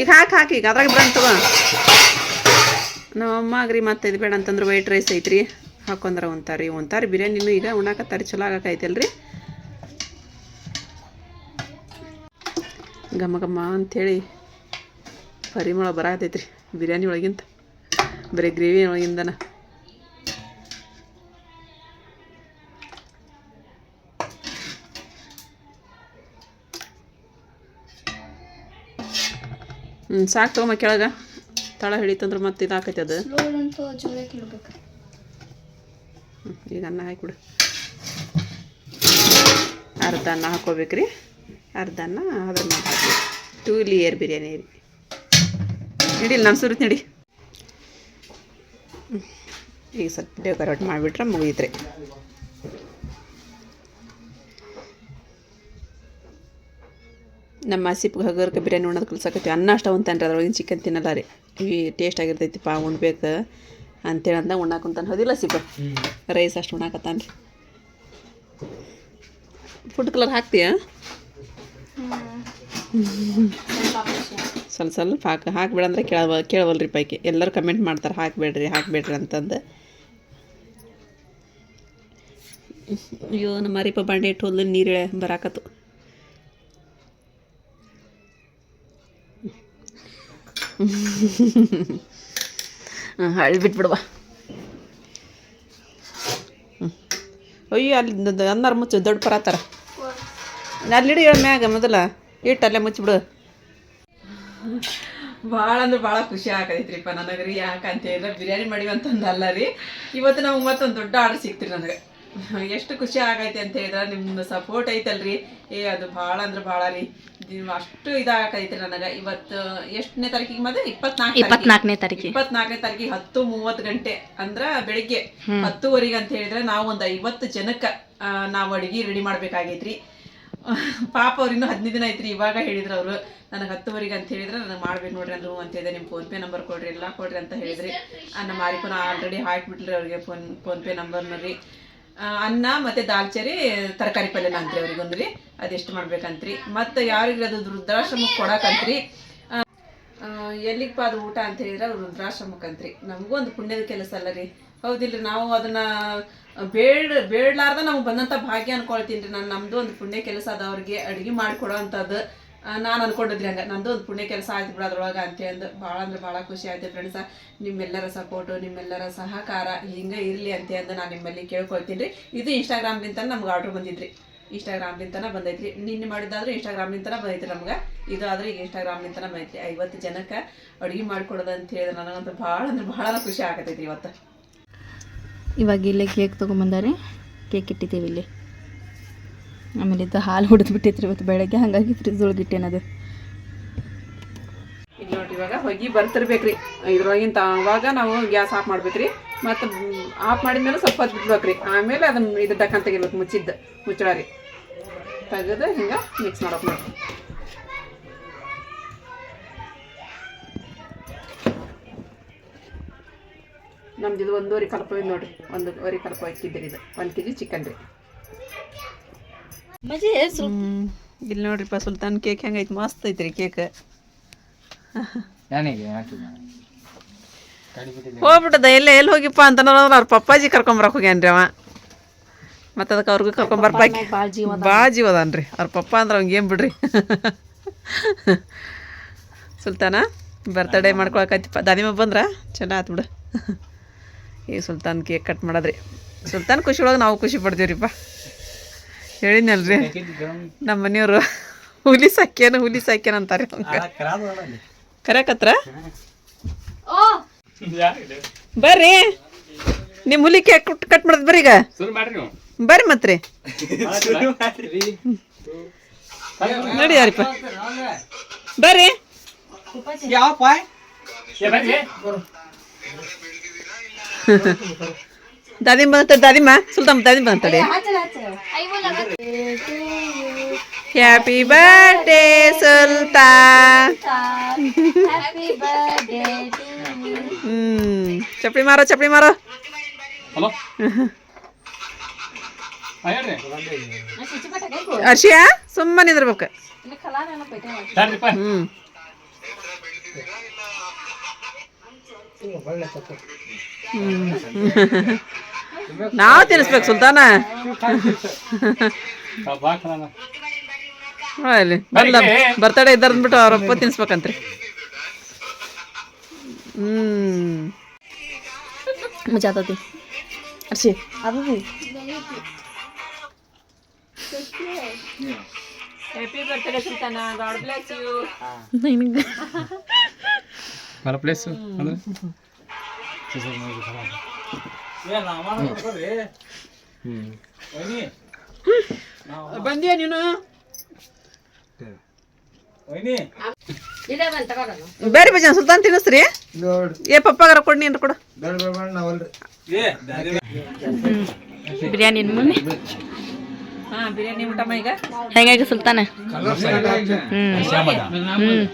ಈಗ ಹಾಕಿ ಹಾಕಿ ಈಗ. ಅದ್ರಾಗ ಬಿಡೋಣ ತಗೋ. ನಮ್ಮ ಅಮ್ಮ ಆಗ್ರಿ ಮತ್ತೆ ಇದು ಬೇಡ ಅಂತಂದ್ರೆ ವೈಟ್ ರೈಸ್ ಐತ್ರಿ. ಹಾಕೊಂಡ್ರೆ ಒಂತಾರಿ ಒಂತಾರಿ ಬಿರಿಯಾನಿನೂ ಈಗ ಉಣ್ಣಾಕತ್ತಾರಿ ಚಲೋ ಆಗಕೈತಲ್ರಿ ಘಮ ಘಮ ಅಂಥೇಳಿ ಪರಿಮಳ ಬರತೈತ್ರಿ ಬಿರಿಯಾನಿ ಒಳಗಿಂತ ಬರೀ ಗ್ರೇವಿ ಒಳಗಿಂದನ. ಹ್ಞೂ ಸಾಕು ತೊಗೊಮ್ಮ ಕೆಳಗೆ. ತಳ ಹಿಡಿತಂದ್ರೆ ಮತ್ತೆ ಇದಾಕೈತೆ ಅದು. ಈಗ ಅನ್ನ ಹಾಕಿಬಿಡು ಅರ್ಧ ಅನ್ನ ಹಾಕೋಬೇಕ್ರಿ. ಅರ್ಧ ಅನ್ನ ಅದ್ರ ಮೇಲೆ ಹಾಕಿ. ಟೂ ಲೇಯರ್ ಬಿರಿಯಾನಿ ರೀ ನಮ್ಮ ನಾನು ಸುರಿತ್ ನಡಿ. ಈಗ ಸ್ವಲ್ಪ ಡೆಕೋರೇಟ್ ಮಾಡಿಬಿಟ್ರೆ ಮುಗಿದ್ರೆ ನಮ್ಮ ಹಸಿಪ್ ಹಗರ್ಕ ಬಿರಿಯಾನಿ ಉಣ್ಣೋದು ಕಲ್ಸಕತ್ತೀವಿ. ಅನ್ನ ಅಷ್ಟ ಉಂತಾನ್ರಿ ಅದ್ರೊಳಗಿನ ಚಿಕನ್ ತಿನ್ನಲ್ಲ ರೀ. ಈ ಟೇಸ್ಟ್ ಆಗಿರ್ತೈತಿಪ್ಪ ಉಣ್ಬೇಕು ಅಂತೇಳಿ ಅಂದ ಉಣ್ಣಾಕುಂತಾನೆ ಹೋದಿಲ್ಲ ಸಿಪ್ಪ ರೈಸ್ ಅಷ್ಟು ಉಣ್ಣಾಕತ್ತಾನ ರೀ ಫುಡ್ ಕಲರ್ ಹಾಕ್ತೀಯಾ? ಸ್ವಲ್ಪ ಸ್ವಲ್ಪ ಹಾಕಿ, ಹಾಕ್ಬೇಡ ಅಂದ್ರೆ ಕೇಳವ, ಕೇಳವಲ್ರಿ ಪೈಕಿ. ಎಲ್ಲರೂ ಕಮೆಂಟ್ ಮಾಡ್ತಾರೆ, ಹಾಕಬೇಡ್ರಿ ಹಾಕಬೇಡ್ರಿ ಅಂತಂದು. ಅಯ್ಯೋ, ನಮ್ಮ ಮರಿಪ ಬಾಂಡೆ ಇಟ್ಟು ಹೊಲ್ದಲ್ಲಿ ಬರಾಕತ್ತು. ಹಳ್ಳಿ ಬಿಟ್ಬಿಡುವ. ಅಯ್ಯೋ, ಅಲ್ಲಿ ಅನ್ನಾರು ಮುಚ್ಚು, ದೊಡ್ಡ ಪರಾತಾರ ಅಲ್ಲಿಡಿ ಹೇಳ ಮ್ಯಾಗ ಮೊದಲ ಇಟ್ಟು ಅಲ್ಲೇ ಮುಚ್ಚಿಬಿಡು. ಭಾಳ ಅಂದ್ರೆ ಭಾಳ ಖುಷಿ ಆಗೈತ್ರಿಪ್ಪ ನನಗೆ ರೀ ಯಾಕಂತ ಹೇಳಿದ್ರೆ ಬಿರಿಯಾನಿ ಮಾಡಿವಿ ಅಂತಂದಲ್ಲ ರೀ. ಇವತ್ತು ನಾವು ಮತ್ತೊಂದು ದೊಡ್ಡ ಆರ್ಡರ್ ಸಿಕ್ತಿರಿ ನನಗೆ. ಎಷ್ಟು ಖುಷಿ ಆಗೈತೆ ಅಂತ ಹೇಳಿದ್ರೆ ನಿಮ್ದು ಸಪೋರ್ಟ್ ಐತಲ್ರಿ. ಏ ಅದು ಭಾಳ ಅಂದ್ರೆ ಭಾಳ ರೀ. ಅಷ್ಟು ಇದಾಗೈತ್ರಿ ನನಗೆ. ಇವತ್ತು ಎಷ್ಟನೇ ತಾರೀಕಿಗೆ ಮತ್ತೆ ಇಪ್ಪತ್ನಾಲ್ಕು ಇಪ್ಪತ್ನಾಲ್ಕನೇ ತಾರೀಕು ಇಪ್ಪತ್ನಾಲ್ಕನೇ ತಾರೀಕಿಗೆ ಹತ್ತು ಮೂವತ್ತು ಗಂಟೆ ಅಂದ್ರ ಬೆಳಿಗ್ಗೆ ಹತ್ತುವರೆಗೆ ಅಂತ ಹೇಳಿದ್ರೆ ನಾವು ಒಂದು ಐವತ್ತು ಜನಕ್ಕೆ ನಾವು ಅಡುಗೆ ರೆಡಿ ಮಾಡ್ಬೇಕಾಗೈತ್ರಿ. ಪಾಪ ಅವ್ರು ಇನ್ನೂ ಹದಿನೈದು ದಿನ ಐತ್ರಿ, ಇವಾಗ ಹೇಳಿದ್ರು ಅವರು. ನನಗೆ ಹತ್ತುವರೆಗೆ ಅಂತ ಹೇಳಿದ್ರೆ ನನಗೆ ಮಾಡ್ಬೇಕು ನೋಡ್ರಿ ಅಂದ್ರು, ಅಂತ ಇದೆ ನಿಮ್ಮ ಫೋನ್ಪೇ ನಂಬರ್ ಕೊಡ್ರಿ, ಎಲ್ಲ ಕೊಡ್ರಿ ಅಂತ ಹೇಳಿದ್ರಿ. ಅನ್ನ ಮಾರಿಪನ ಆಲ್ರೆಡಿ ಹಾಕಿಬಿಟ್ರಿ ಅವ್ರಿಗೆ ಫೋನ್ ಫೋನ್ಪೇ ನಂಬರ್ನ ರೀ. ಅನ್ನ ಮತ್ತೆ ದಾಲ್ಚೇರಿ, ತರಕಾರಿ ಪಲ್ಯನ ಅಂತ್ರಿ ಅವ್ರಿಗೊಂದು ರೀ. ಅದೆಷ್ಟು ಮಾಡ್ಬೇಕಂತ್ರಿ. ಮತ್ತು ಯಾರಿಗೆ ಅದು ವೃದ್ಧಾಶ್ರಮಕ್ಕೆ ಕೊಡಕಂತ್ರಿ? ಎಲ್ಲಿಗಪ್ಪ ಅದು ಊಟ ಅಂತ ಹೇಳಿದ್ರೆ ಅವ್ರು ವೃದ್ಧಾಶ್ರಮಕ್ಕಂತ್ರಿ. ನಮಗೂ ಒಂದು ಪುಣ್ಯದ ಕೆಲಸ ಅಲ್ಲ ರೀ. ಹೌದಿಲ್ರಿ, ನಾವು ಅದನ್ನ ಬೇಡ, ಬೇಡಲಾರ್ದ ನಮ್ಗೆ ಬಂದಂಥ ಭಾಗ್ಯ ಅನ್ಕೊಳ್ತೀನಿ ರೀ ನಾನು ನಮ್ಮದು ಒಂದು ಪುಣ್ಯ ಕೆಲಸ ಅದ, ಅವ್ರಿಗೆ ಅಡುಗೆ ಮಾಡಿಕೊಡೋ ಅಂಥದ್ದು ನಾನು ಅನ್ಕೊಂಡಿದ್ರಿ ಹಂಗೆ. ನಂದು ಒಂದು ಪುಣ್ಯ ಕೆಲಸ ಆಯ್ತು ಬಿಡ ಅದ್ರೊಳಗೆ ಅಂತ ಅಂದು ಭಾಳ ಅಂದ್ರೆ ಭಾಳ ಖುಷಿ ಆಯ್ತು ಫ್ರೆಂಡ್ಸ ನಿಮ್ಮೆಲ್ಲರ ಸಪೋರ್ಟು ನಿಮ್ಮೆಲ್ಲರ ಸಹಕಾರ ಹಿಂಗೆ ಇರಲಿ ಅಂತ ಅಂದು ನಾನು ನಿಮ್ಮಲ್ಲಿ ಕೇಳ್ಕೊಳ್ತೀನಿ ರೀ ಇದು ಇನ್ಸ್ಟಾಗ್ರಾಮ್ಲಿಂತ ನಮ್ಗೆ ಆರ್ಡ್ರ್ ಬಂದಿದ್ರಿ. ಇನ್ಸ್ಟಾಗ್ರಾಮ್ಲಿಂತನ ಬಂದೈತ್ರಿ. ನಿನ್ನೆ ಮಾಡಿದ್ದಾದ್ರೆ ಇನ್ಸ್ಟಾಗ್ರಾಮ್ಲಿಂತನ ಬಂದೈತ್ರಿ ನಮ್ಗೆ. ಇದು ಆದ್ರೆ ಈಗ ಇನ್ಸ್ಟಾಗ್ರಾಮ್ಲಿಂತನ ಬಂದೈತ್ರಿ. ಐವತ್ತು ಜನಕ್ಕೆ ಅಡುಗೆ ಮಾಡಿಕೊಡೋದು ಅಂತ ಹೇಳಿದ್ರೆ ನನಗಂತೂ ಭಾಳ ಅಂದ್ರೆ ಭಾಳ ಖುಷಿ ಆಗತೈತ್ರಿ ಇವತ್ತು. ಇವಾಗ ಇಲ್ಲೇ ಕೇಕ್ ತೊಗೊಂಬಂದಾರೆ. ಕೇಕ್ ಇಟ್ಟಿದ್ದೀವಿ ಇಲ್ಲಿ. ಆಮೇಲೆ ಇದು ಹಾಲು ಹೊಡೆದು ಬಿಟ್ಟಿತ್ತು ಇವತ್ತು ಬೆಳಗ್ಗೆ, ಹಾಗಾಗಿ ಫ್ರಿಜ್ ಒಳಗೆ ಅದು ಇಲ್ಲಿ ನೋಡ್ರಿ ಇವಾಗ ಹೊಗಿ ಬರ್ತಿರ್ಬೇಕ್ರಿ. ಇದ್ರೊಳಗಿನ ಅವಾಗ ನಾವು ಗ್ಯಾಸ್ ಆಫ್ ಮಾಡ್ಬೇಕ್ರಿ. ಮತ್ತು ಆಫ್ ಮಾಡಿದ್ಮೇಲೆ ಸ್ವಲ್ಪ ಹೊತ್ತು ಬಿಡ್ಬೇಕ್ರಿ ಆಮೇಲೆ ಅದನ್ನ ಇದು ಡಕ್ಕಂತ ತೆಗಿಬೇಕು ಮುಚ್ಚಿದ್ದು ಮುಚ್ಚಳ ರೀ ತೆಗೆದು ಹಿಂಗೆ ಮಿಕ್ಸ್ ಮಾಡೋಕೆ ನಮ್ದು ಇದು ಒಂದೂವರೆ ಕಲಪ ನೋಡಿರಿ ಒಂದೂವರೆ ಕಲಪ ಇಕ್ಕಿದ್ರಿ ಇದು. ಒಂದು ಕೆ ಜಿ ಚಿಕನ್ ರೀ ಇಲ್ಲಿ ನೋಡ್ರಿಪ್ಪ ಸುಲ್ತಾನ್ ಕೇಕ್ ಹೆಂಗೈತೆ ಮಸ್ತ್ ಐತ್ರಿ ಕೇಕ್ ಹೋಗ್ಬಿಟ್ಟದ ಎಲ್ಲ ಎಲ್ಲಿ ಹೋಗಿಪ್ಪ ಅಂತ ಅವ್ರ ಪಪ್ಪಾಜಿ ಕರ್ಕೊಂಬರಕ್ ಹೋಗ್ಯಾನ್ರಿ ಅವ. ಮತ್ತೆ ಅದಕ್ಕೆ ಅವ್ರಿಗೂ ಕರ್ಕೊಂಬರ್ಪಾಕಿ ಭಾಳ ಜೀವ ಅದಾನ್ರಿ. ಅವ್ರ ಪಪ್ಪ ಅಂದ್ರೆ ಅವ್ನಿಗೆ ಏನು ಬಿಡ್ರಿ? ಸುಲ್ತಾನ ಬರ್ತಡೇ ಮಾಡ್ಕೊಳಕತ್ತಿಪ್ಪ ದಾದಿಮ ಬಂದ್ರ? ಚಲೋ ಆತು ಬಿಡು. ಈ ಸುಲ್ತಾನ್ ಕೇಕ್ ಕಟ್ ಮಾಡೋದ್ರಿ. ಸುಲ್ತಾನ್ ಖುಷಿ ಒಳಗೆ ನಾವು ಖುಷಿ ಪಡ್ತೀವ್ರಿಪ್ಪ. ಹೇಳಿದ್ನಲ್ರಿ? ನಮ್ಮ ಮನೆಯವರು ಹುಲಿ ಸಾಕ್ಯಾನ ಹುಲಿ ಸಾಕ್ಯಾನ ಅಂತಾರೆ ಕರೆಕತ್ರ? ಬರ್ರಿ. ನಿಮ್ಮ ಹುಲಿ ಕೇಕ್ ಕಟ್ ಮಾಡೋದು ಬರ್ರಿ ಈಗ. ಬರ್ರಿ ಮತ್ರಿ ನೋಡಿ ಯಾರಿಪ್ಪ. ಬರ್ರಿ. ಯಾವಪ್ಪ? ದಾದಿಮ್ಮ ಬಂತ ದಾದಿಮ್ಮ ಸುಲ್ತಾನ್ ದಾದಿಮ್ಮ ಬಂತಡಿ ಹ್ಯಾಪಿ ಬರ್ಡೇ ಸುಲ್ತಾ ಹ್ಮ್ ಚಪ್ಪಲಿ ಮಾರೋ ಚಪ್ಪಳಿ ಮಾರೋ. ಅರ್ಷಿಯಾ ಸುಮ್ಮನೆ ನಿಂದಿರ್ಬೇಕು. ತರ್ರಿಪ್ಪ ಹ್ಮ್. ನಾವು ತಿನ್ನಿಸ್ಬೇಕು ಸುಲ್ತಾನ. ಅಲ್ಲಿ ಬಂದ ಬರ್ತಡೇ ಇದ್ದಾರ ಅಂದ್ಬಿಟ್ಟು ಅವ್ರ ಅಪ್ಪ ತಿನ್ಸ್ಬೇಕಂತ್ರಿ. ಹ್ಮ್. ಮಜಾ ಅರ್ಸಿ ಅರ್ಷಿ ಅದು happy birthday Sultana god bless you ನಿನಗೆ ಬರ ಪ್ಲೇಸ್ ಅಂದ್ರೆ ಬಂದಿಯ ನೀನು? ಬೇರೆ ಬಜಾನ್ ಸುಲ್ತಾನ್ ತಿನ್ನಿಸ್ರಿ. ಏ ಪಪ್ಪಾಗಾರ ಕೊಡ್. ನೀನು ಕೊಡು ಬಿರಿಯಾನಿ ಮುಂದೆ ಹಾಂ ಬಿರಿಯಾನಿ ಊಟಮ್ಮ ಈಗ? ಹೆಂಗಾಗಿ ಸುಲ್ತಾನ. ಹ್ಮ್. ಹ್ಮ್.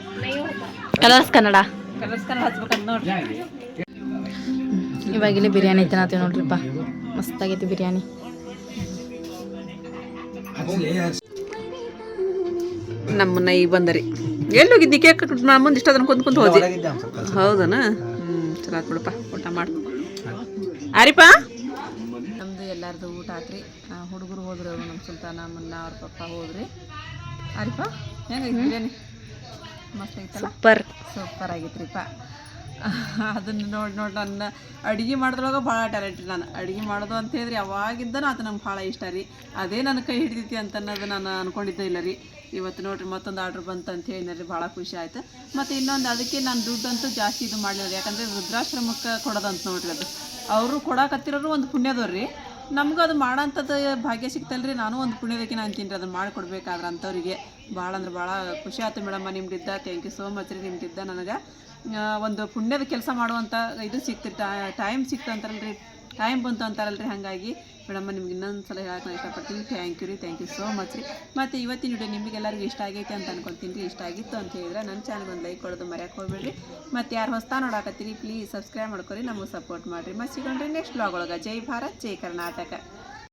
ಕಲರ್ಸ್ ಕನ್ನಡ. ಕಲರ್ಸ್ ಕನ್ನಡ. ಹಚ್ಬೇಕಂತ ನೋಡ್ರಿ. ಇವಾಗ ಇಲ್ಲಿ ಬಿರಿಯಾನಿ ತಿನ್ನತ್ತೀವಿ ನೋಡ್ರಿಪ್ಪ ಮಸ್ತಾಗೈತಿ ಬಿರಿಯಾನಿ. ನಮ್ಮನ್ನ ಈಗ ಬಂದರಿ. ಎಲ್ಲಿ ಹೋಗಿದ್ದಿ ಕೇಕ್ ಮುಂದೆ ಇಷ್ಟ ಅದನ್ನ ಕುಂತ್ ಕುಂತ ಹೋದಿ ಹೌದನ? ಹ್ಞೂ ಚಲೋ ಆತ್ ಬಿಡಪ್ಪ ಊಟ ಮಾಡಿ. ಆರಿಪ್ಪ ನಮ್ದು ಎಲ್ಲಾರ್ದು ಊಟ ಆತ್ರಿ. ಹುಡುಗರು ಹೋದ್ರು ನಮ್ಮ ಸುಲ್ತಾನ ಮುನ್ನ ಅವ್ರ ಪಪ್ಪ ಹೋದ್ರಿ. ಆರಿಪ್ಪ ಹೆಂಗೈತಿ ಬಿರಿಯಾನಿ? ಮಸ್ತ್ ಐತಲ್ಲ? ಸೂಪರ್. ಸೂಪರ್ ಆಗೈತ್ರಿಪ್ಪ ಅದನ್ನು ನೋಡಿ ನೋಡಿ ನನ್ನ ಅಡುಗೆ ಮಾಡೋದ್ರೊಳಗೆ ಭಾಳ ಟ್ಯಾಲೆಂಟೆಡ್ ನಾನು. ಅಡುಗೆ ಮಾಡೋದು ಅಂತ ಹೇಳಿದ್ರೆ ಯಾವಾಗಿದ್ದನೂ ಅದು ನಂಗೆ ಭಾಳ ಇಷ್ಟ ರೀ. ಅದೇ ನನ್ನ ಕೈ ಹಿಡಿದೈತಿ ಅಂತ ಅನ್ನೋದು ನಾನು ಅನ್ಕೊಂಡಿದ್ದೆ ಇಲ್ಲ ರೀ. ಇವತ್ತು ನೋಡಿರಿ ಮತ್ತೊಂದು ಆರ್ಡ್ರ್ ಬಂತು ಅಂತ ಹೇಳಿದ್ರಿ ಭಾಳ ಖುಷಿ ಆಯ್ತು. ಮತ್ತು ಇನ್ನೊಂದು ಅದಕ್ಕೆ ನಾನು ದುಡ್ಡಂತೂ ಜಾಸ್ತಿ ಇದು ಮಾಡಲಿಲ್ಲ ಯಾಕಂದರೆ ವೃದ್ಧಾಶ್ರಮಕ್ಕೆ ಕೊಡೋದಂತ ನೋಡ್ರಿ ಅದು. ಅವರು ಕೊಡಕತ್ತಿರೋರು ಒಂದು ಪುಣ್ಯದವ್ರು ರೀ. ನಮಗೂ ಅದು ಮಾಡೋಂಥದ್ದು ಭಾಗ್ಯ ಸಿಕ್ತಲ್ರಿ ನಾನು ಒಂದು ಪುಣ್ಯದಕ್ಕೆ ನಾನು ಅಂತೀನಿ ರೀ ಅದನ್ನು ಮಾಡಿಕೊಡ್ಬೇಕಾದ್ರೆ ಅಂಥವ್ರಿಗೆ ಭಾಳ ಅಂದ್ರೆ ಭಾಳ ಖುಷಿ ಆಯ್ತು ಮೇಡಮ್ಮ ನಿಮ್ಗಿದ್ದ ಥ್ಯಾಂಕ್ ಯು ಸೋ ಮಚ್ ರೀ ನಿಮ್ಗಿದ್ದ ನನಗೆ. ಒಂದು ಪುಣ್ಯದ ಕೆಲಸ ಮಾಡುವಂಥ ಇದು ಸಿಕ್ತು ಟೈಮ್ ಸಿಕ್ತು ರೀ ಟೈಮ್ ಬಂತು ಅಂತಾರಲ್ರಿ ಹಾಗಾಗಿ. ಮೇಡಮ್ಮ, ನಿಮ್ಗೆ ಇನ್ನೊಂದು ಸಲ ಹೇಳಕ್ಕೆ ನಾನು ಇಷ್ಟಪಡ್ತೀನಿ. ಥ್ಯಾಂಕ್ ಯು ರೀ ಥ್ಯಾಂಕ್ ಯು ಸೋ ಮಚ್ ರೀ. ಮತ್ತು ಇವತ್ತಿನ ವಿಡಿಯೋ ನಿಮಗೆಲ್ಲರಿಗೂ ಇಷ್ಟ ಆಗೈತೆ ಅಂತ ಅನ್ಕೊತೀನಿ ರೀ. ಇಷ್ಟ ಆಗಿತ್ತು ಅಂತ ಹೇಳಿದ್ರೆ ನನ್ನ ಚಾನಲ್ಗೆ ಒಂದು ಲೈಕ್ ಕೊಡೋದು ಮರೆಯಕ್ಕೆ ಹೋಗ್ಬೇಡ್ರಿ. ಮತ್ತು ಯಾರು ಹೊಸ್ತಾ ನೋಡಾಕತ್ತೀರಿ ಪ್ಲೀಸ್ ಸಬ್ಸ್ಕ್ರೈಬ್ ಮಾಡ್ಕೊರಿ. ನಮಗೆ ಸಪೋರ್ಟ್ ಮಾಡಿರಿ. ಮತ್ತು ಸಿಗೊಂಡ್ರಿ ನೆಕ್ಸ್ಟ್ ಬ್ಲಾಗ್ ಒಳಗೆ. ಜೈ ಭಾರತ್, ಜೈ ಕರ್ನಾಟಕ.